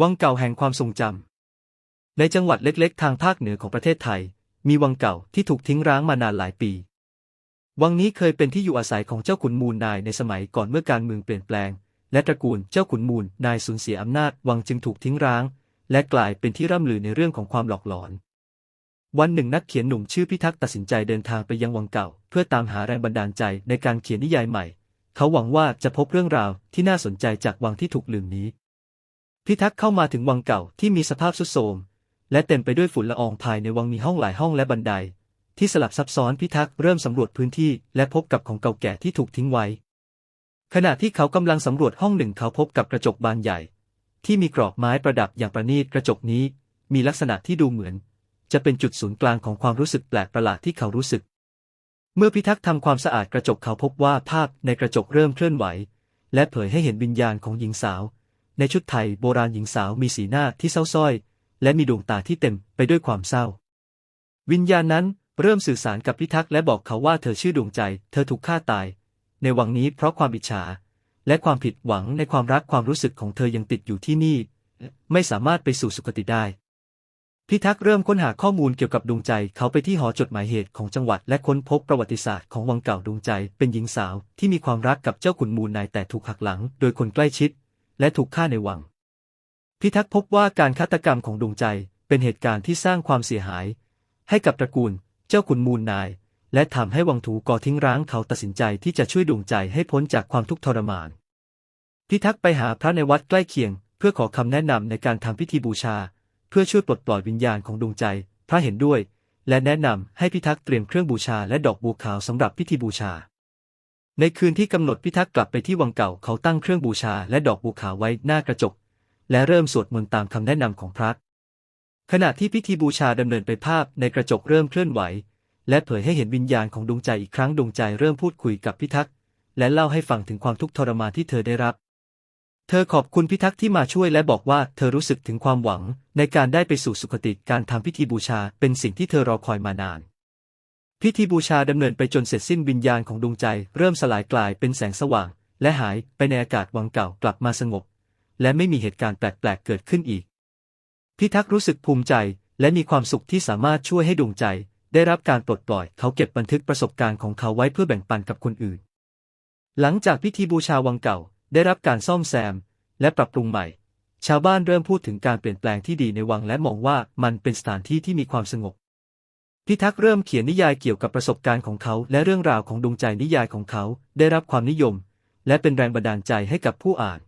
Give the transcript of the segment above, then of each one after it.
วังเก่าแห่งความทรงจำ ในจังหวัดเล็กๆ ทางภาคเหนือของประเทศไทย มีวังเก่าที่ถูกทิ้งร้างมานานหลายปี วังนี้เคยเป็นที่อยู่อาศัยของเจ้าขุนมูลนายในสมัยก่อนเมื่อการเมืองเปลี่ยนแปลง และตระกูลเจ้าขุนมูลนายสูญเสียอำนาจ วังจึงถูกทิ้งร้าง และกลายเป็นที่ร่ำลือในเรื่องของความหลอกหลอน วันหนึ่งนักเขียนหนุ่มชื่อพิทักษ์ตัดสินใจเดินทางไปยังวังเก่า เพื่อตามหาแรงบันดาลใจในการเขียนนิยายใหม่ เขาหวังว่าจะพบเรื่องราวที่น่าสนใจจากวังที่ถูกลืมนี้ พิทักษ์เข้ามาถึงวังเก่าที่มีสภาพทรุดโทรมและเต็มไปด้วยฝุ่นละอองภายในวังมีห้องหลายห้องและบันได ที่สลับซับซ้อนพิทักษ์เริ่มสำรวจพื้นที่และพบกับของเก่าแก่ที่ถูกทิ้งไว้ ขณะที่เขากำลังสำรวจห้องหนึ่งเขาพบกับกระจกบานใหญ่ ที่มีกรอบไม้ประดับอย่างประณีตกระจกนี้ มีลักษณะที่ดูเหมือน จะเป็นจุดศูนย์กลางของความรู้สึกแปลกประหลาดที่เขารู้สึก เมื่อพิทักษ์ทำความสะอาดกระจกเขาพบว่าภาพในกระจกเริ่มเคลื่อนไหว และเผยให้เห็นวิญญาณของหญิงสาว ในชุดไทยโบราณหญิงสาวมีสีหน้าที่เศร้าส้อย และมีดวงตาที่เต็มไปด้วยความเศร้า วิญญาณนั้นเริ่มสื่อสารกับพิทักษ์และบอกเขาว่าเธอชื่อดวงใจ เธอถูกฆ่าตาย ในวังนี้เพราะความอิจฉา และความผิดหวังในความรักความรู้สึกของเธอยังติดอยู่ที่นี่ ไม่สามารถไปสู่สุคติได้พิทักษ์เริ่มค้นหาข้อมูลเกี่ยวกับดวงใจ เขาไปที่หอจดหมายเหตุของจังหวัดและค้นพบประวัติศาสตร์ของวังเก่าดวงใจ เป็นหญิงสาวที่มีความรักกับเจ้าขุนมูลนายแต่ถูกหักหลัง โดยคนใกล้ชิด และถูกฆ่าในวัง พิทักษ์พบว่าการฆาตกรรมของดวงใจเป็นเหตุการณ์ที่สร้างความเสียหาย ให้กับตระกูลเจ้าขุนมูลนาย และทำให้วังถูก่อทิ้งร้างเขาตัดสินใจที่จะช่วยดวงใจให้พ้นจากความทุกข์ทรมาน พิทักษ์ไปหาพระในวัดใกล้เคียง เพื่อขอคำแนะนำในการทำพิธีบูชา เพื่อช่วยปลดปล่อยวิญญาณของดวงใจ พระเห็นด้วย และแนะนำให้พิทักษ์เตรียมเครื่องบูชาและดอกบัวขาวสำหรับพิธีบูชา ในคืนที่กำหนดพิทักษ์กลับไปที่วังเก่าเขาตั้งเครื่องบูชาและดอกบัวขาไว้หน้ากระจก และเริ่มสวดมนต์ตามคำแนะนำของพระขณะที่พิธีบูชาดำเนินไปภาพในกระจกเริ่มเคลื่อนไหว และเผยให้เห็นวิญญาณของดวงใจอีกครั้งดวงใจเริ่มพูดคุยกับพิทักษ์และเล่าให้ฟังถึงความทุกข์ทรมานที่เธอได้รับ เธอขอบคุณพิทักษ์ที่มาช่วยและบอกว่าเธอรู้สึกถึงความหวังในการได้ไปสู่สุคติการทำพิธีบูชาเป็นสิ่งที่เธอรอคอยมานาน พิธีบูชาดำเนินไปจนเสร็จสิ้นวิญญาณของดวงใจ เริ่มสลายกลายเป็นแสงสว่าง และหายไปในอากาศวังเก่ากลับมาสงบ และไม่มีเหตุการณ์แปลกๆเกิดขึ้นอีก พิทักษ์รู้สึกภูมิใจและมีความสุขที่สามารถช่วยให้ดวงใจ ได้รับการปลดปล่อย เขาเก็บบันทึกประสบการณ์ของเขาไว้เพื่อแบ่งปันกับคนอื่น หลังจากพิธีบูชาวังเก่า ได้รับการซ่อมแซม และปรับปรุงใหม่ ชาวบ้านเริ่มพูดถึงการเปลี่ยนแปลงที่ดีในวังและมองว่ามันเป็นสถานที่ที่มีความสงบ พิทักษ์เริ่มเขียนนิยายเกี่ยวกับประสบการณ์ของเขา และเรื่องราวของดวงใจนิยายของเขา ได้รับความนิยม และเป็นแรงบันดาลใจให้กับผู้อ่าน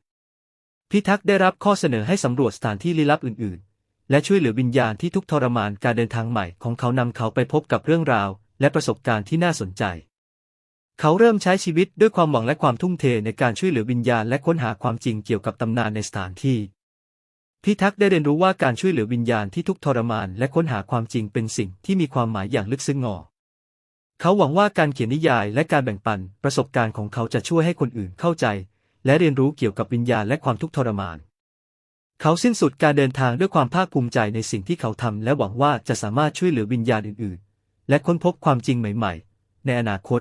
พิทักษ์ได้รับข้อเสนอให้สำรวจสถานที่ลี้ลับอื่น ๆ และช่วยเหลือวิญญาณที่ทุกทรมานการเดินทางใหม่ของเขานำเขาไปพบกับเรื่องราว และประสบการณ์ที่น่าสนใจ เขาเริ่มใช้ชีวิตด้วยความหวังและความทุ่มเทในการช่วยเหลือวิญญาณและค้นหาความจริงเกี่ยวกับตำนานในสถานที่ พิทักษ์ได้เรียนรู้ว่าการช่วยเหลือวิญญาณที่ทุกทรมานและค้นหาความจริงเป็นสิ่งที่มีความหมายอย่างลึกซึ้งงอ เขาหวังว่าการเขียนนิยายและการแบ่งปันประสบการณ์ของเขาจะช่วยให้คนอื่นเข้าใจ และเรียนรู้เกี่ยวกับวิญญาณและความทุกข์ทรมาน เขาสิ้นสุดการเดินทางด้วยความภาคภูมิใจในสิ่งที่เขาทำและหวังว่าจะสามารถช่วยเหลือวิญญาณอื่น ๆ และค้นพบความจริงใหม่ ๆ ในอนาคต